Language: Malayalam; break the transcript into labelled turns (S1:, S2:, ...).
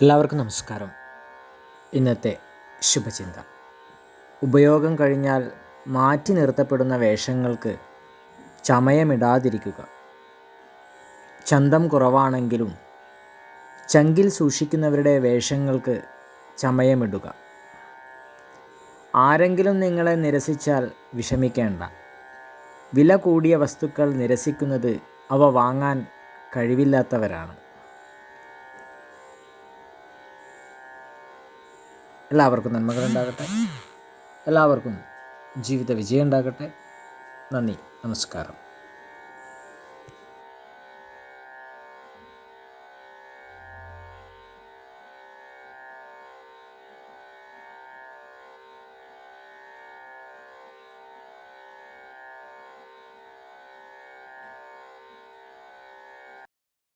S1: എല്ലാവർക്കും നമസ്കാരം. ഇന്നത്തെ ശുഭചിന്ത. ഉപയോഗം കഴിഞ്ഞാൽ മാറ്റി നിർത്തപ്പെടുന്ന വേഷങ്ങൾക്ക് ചമയമിടാതിരിക്കുക. ചന്തം കുറവാണെങ്കിലും ചങ്കിൽ സൂക്ഷിക്കുന്നവരുടെ വേഷങ്ങൾക്ക് ചമയമിടുക. ആരെങ്കിലും നിങ്ങളെ നിരസിച്ചാൽ വിഷമിക്കേണ്ട. വില കൂടിയ വസ്തുക്കൾ നിരസിക്കുന്നത് അവ വാങ്ങാൻ കഴിവില്ലാത്തവരാണ്. എല്ലാവർക്കും നന്മകൾ ഉണ്ടാകട്ടെ എല്ലാവർക്കും ജീവിത വിജയം ഉണ്ടാകട്ടെ നന്ദി. നമസ്കാരം.